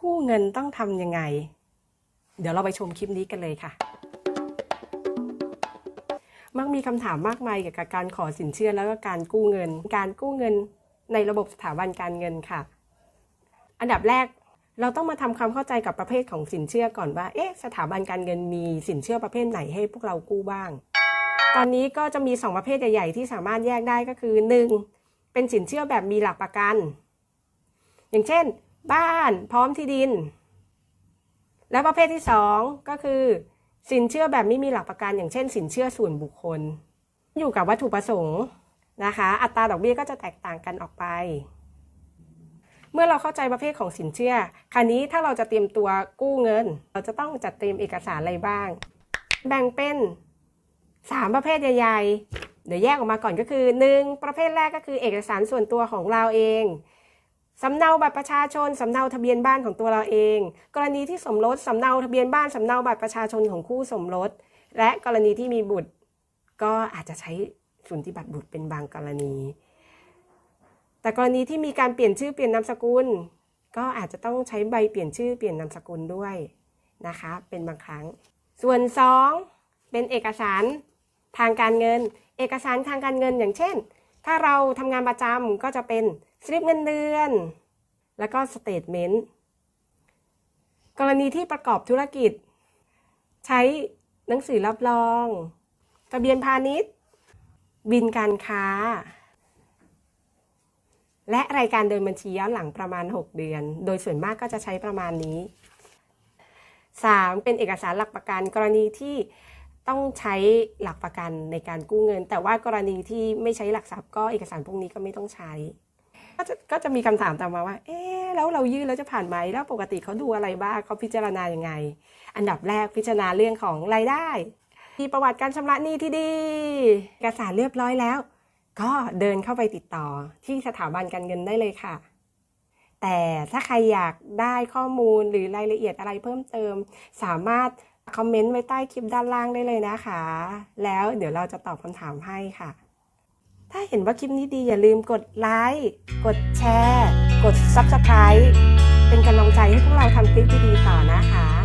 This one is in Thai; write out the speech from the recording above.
กู้เงินต้องทำยังไง เดี๋ยวเราไปชมคลิปนี้กันเลยค่ะ มักมีคำถามมากมายเกี่ยวกับการขอสินเชื่อแล้วก็การกู้เงิน การกู้เงินในระบบสถาบันการเงินค่ะ อันดับแรกเราต้องมาทำความเข้าใจกับประเภทของสินเชื่อก่อนว่า เอ๊ะ สถาบันการเงินมีสินเชื่อประเภทไหนให้พวกเรากู้บ้าง ตอนนี้ก็จะมี 2 ประเภทใหญ่ๆที่สามารถแยกได้ก็คือ 1. เป็นสินเชื่อแบบมีหลักประกัน อย่างเช่น บ้านพร้อมที่ดิน และประเภทที่2ก็คือ สินเชื่อแบบไม่มีหลักประกัน อย่างเช่น สินเชื่อส่วนบุคคล อยู่กับวัตถุประสงค์นะคะ อัตราดอกเบี้ยก็จะแตกต่างกันออกไป เมื่อเราเข้าใจประเภทของสินเชื่อคราวนี้ถ้าเราจะเตรียมตัวกู้เงิน เราจะต้องจัดเตรียมเอกสารอะไรบ้าง แบ่งเป็น 3 ประเภทใหญ่ๆเดี๋ยวแยกออกมาก่อนก็คือ 1. ประเภทแรกก็คือเอกสารส่วนตัวของเราเอง สำเนาบัตรประชาชน สำเนาทะเบียนบ้านของตัวเราเอง กรณีที่สมรส สำเนาทะเบียนบ้าน สำเนาบัตรประชาชนของคู่สมรส และกรณีที่มีบุตร ก็อาจจะใช้สุนทรบัตรบุตรเป็นบางกรณี แต่กรณีที่มีการเปลี่ยนชื่อเปลี่ยนนามสกุล ก็อาจจะต้องใช้ใบเปลี่ยนชื่อเปลี่ยนนามสกุลด้วยนะคะ เป็นบางครั้ง ส่วน 2 เป็นเอกสารทางการเงิน เอกสารทางการเงินอย่างเช่น ถ้าเราทำงานประจำก็จะเป็นสลิปเงินเดือน แล้วก็สเตทเมนต์กรณีที่ประกอบธุรกิจ ใช้หนังสือรับรองทะเบียนพาณิชย์ บินการค้า และรายการเดินบัญชีย้อนหลังประมาณ 6 เดือน โดยส่วนมากก็จะใช้ประมาณนี้ 3. เป็นเอกสารหลักประกันกรณีที่ ต้องใช้หลักประกันในการกู้เงิน แต่ว่ากรณีที่ไม่ใช้หลักทรัพย์ก็เอกสารพวกนี้ก็ไม่ต้องใช้ ก็จะก็จะมีคำถามตามมาว่า เอ๊แล้วเรายื่นแล้วจะผ่านไหมแล้วปกติเขาดูอะไรบ้างเขาพิจารณาอยังไง อันดับแรกพิจารณาเรื่องของรายได้มีประวัติการชำระหนี้ที่ดีเอกสารเรียบร้อยแล้ว ก็เดินเข้าไปติดต่อที่สถาบันการเงินได้เลยค่ะ แต่ถ้าใครอยากได้ข้อมูลหรือรายละเอียดอะไรเพิ่มเติม สามารถ คอมเมนต์ไว้ใต้คลิปด้านล่างได้เลยนะคะ แล้วเดี๋ยวเราจะตอบคำถามให้ค่ะ ถ้าเห็นว่าคลิปนี้ดีอย่าลืมกดไลค์กดแชร์ กด Subscribe เป็นกำลังใจให้พวกเราทำคลิปดีๆต่อนะคะ